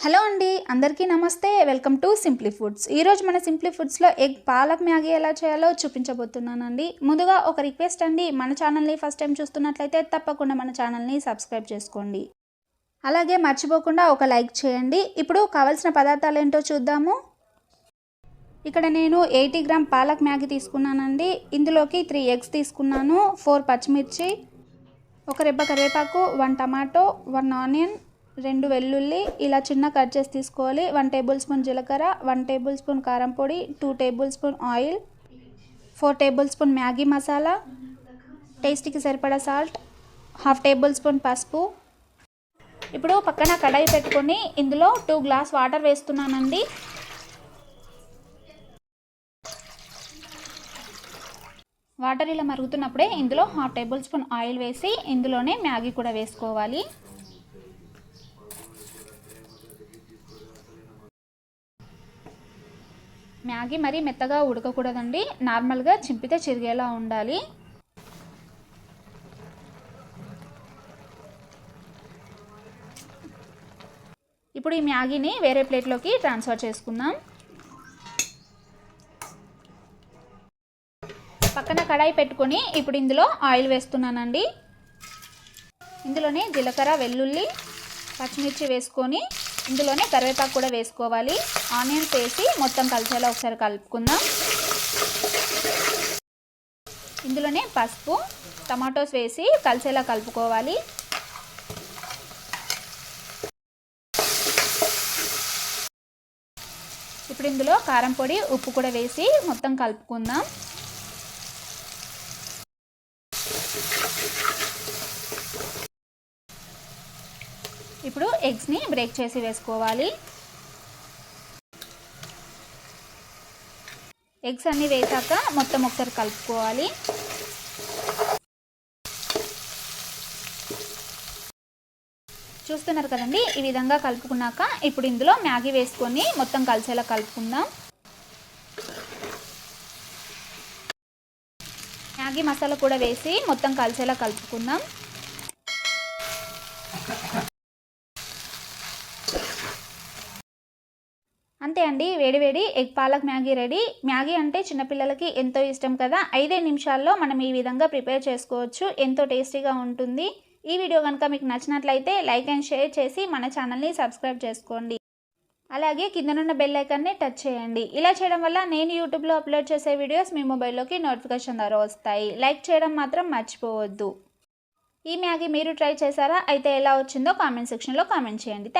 Hello అండి అందరికీ నమస్తే. Welcome to simply foods. ఈరోజు మన సింప్లీ ఫుడ్స్లో ఎగ్ పాలక్ మ్యాగీ ఎలా చేయాలో చూపించబోతున్నానండి. ముందుగా ఒక రిక్వెస్ట్ అండి మన ఛానల్ని ఫస్ట్ టైం చూస్తున్నట్లయితే తప్పకుండా మన ఛానల్ని సబ్స్క్రైబ్ చేసుకోండి. అలాగే మర్చిపోకుండా ఒక లైక్ చేయండి. ఇప్పుడు కావాల్సిన పదార్థాలు ఏంటో చూద్దాము. ఇక్కడ నేను ఎయిటీ గ్రామ్ పాలక్ మ్యాగీ తీసుకున్నానండి. ఇందులోకి త్రీ ఎగ్స్ తీసుకున్నాను. ఫోర్ పచ్చిమిర్చి ఒక రెబ్బ కరివేపాకు వన్ టమాటో వన్ ఆనియన్ రెండు వెల్లుల్లి ఇలా చిన్న కట్ చేసి తీసుకోవాలి. వన్ టేబుల్ స్పూన్ జీలకర్ర వన్ టేబుల్ స్పూన్ కారం పొడి two tablespoon oil four tablespoon Maggi masala టేస్ట్కి సరిపడా సాల్ట్ హాఫ్ టేబుల్ స్పూన్ పసుపు. ఇప్పుడు పక్కన కడాయి పెట్టుకొని ఇందులో టూ గ్లాస్ వాటర్ వేస్తున్నానండి. వాటర్ ఇలా మరుగుతున్నప్పుడే ఇందులో హాఫ్ టేబుల్ స్పూన్ ఆయిల్ వేసి ఇందులోనే మ్యాగీ కూడా వేసుకోవాలి. మ్యాగీ మరీ మెత్తగా ఉడకకూడదండి. నార్మల్గా చింపితే చిరిగేలా ఉండాలి. ఇప్పుడు ఈ మ్యాగీని వేరే ప్లేట్లోకి ట్రాన్స్ఫర్ చేసుకుందాం. పక్కన కడాయి పెట్టుకొని ఇప్పుడు ఇందులో ఆయిల్ వేస్తున్నానండి. ఇందులోనే జీలకర్ర వెల్లుల్లి పచ్చిమిర్చి వేసుకొని ఇందులోనే కరివేపాకు కూడా వేసుకోవాలి. ఆనియన్స్ వేసి మొత్తం కలిసేలా ఒకసారి కలుపుకుందాం. ఇందులోనే పసుపు టమాటోస్ వేసి కలిసేలా కలుపుకోవాలి. ఇప్పుడు ఇందులో కారం పొడి ఉప్పు కూడా వేసి మొత్తం కలుపుకుందాం. ఇప్పుడు ఎగ్స్ని బ్రేక్ చేసి వేసుకోవాలి. ఎగ్స్ అన్నీ వేసాక మొత్తం ఒకసారి కలుపుకోవాలి. చూస్తున్నారు కదండి ఈ విధంగా కలుపుకున్నాక ఇప్పుడు ఇందులో మ్యాగీ వేసుకొని మొత్తం కలిసేలా కలుపుకుందాం. మ్యాగీ మసాలా కూడా వేసి మొత్తం కలిసేలా కలుపుకుందాం. అంతే అండి వేడివేడి egg palak Maggi ready. Maggi అంటే చిన్నపిల్లలకి ఎంతో ఇష్టం కదా. ఐదే నిమిషాల్లో మనం ఈ విధంగా ప్రిపేర్ చేసుకోవచ్చు. ఎంతో టేస్టీగా ఉంటుంది. ఈ వీడియో కనుక మీకు నచ్చినట్లయితే లైక్ అండ్ షేర్ చేసి మన ఛానల్ని సబ్స్క్రైబ్ చేసుకోండి. అలాగే కిందనున్న బెల్ ఐకాన్ని టచ్ చేయండి. ఇలా చేయడం వల్ల నేను యూట్యూబ్లో అప్లోడ్ చేసే వీడియోస్ మీ మొబైల్లోకి నోటిఫికేషన్ ద్వారా వస్తాయి. లైక్ చేయడం మాత్రం మర్చిపోవద్దు. ఈ మ్యాగీ మీరు ట్రై చేశారా? అయితే ఎలా వచ్చిందో కామెంట్ సెక్షన్లో కామెంట్ చేయండి.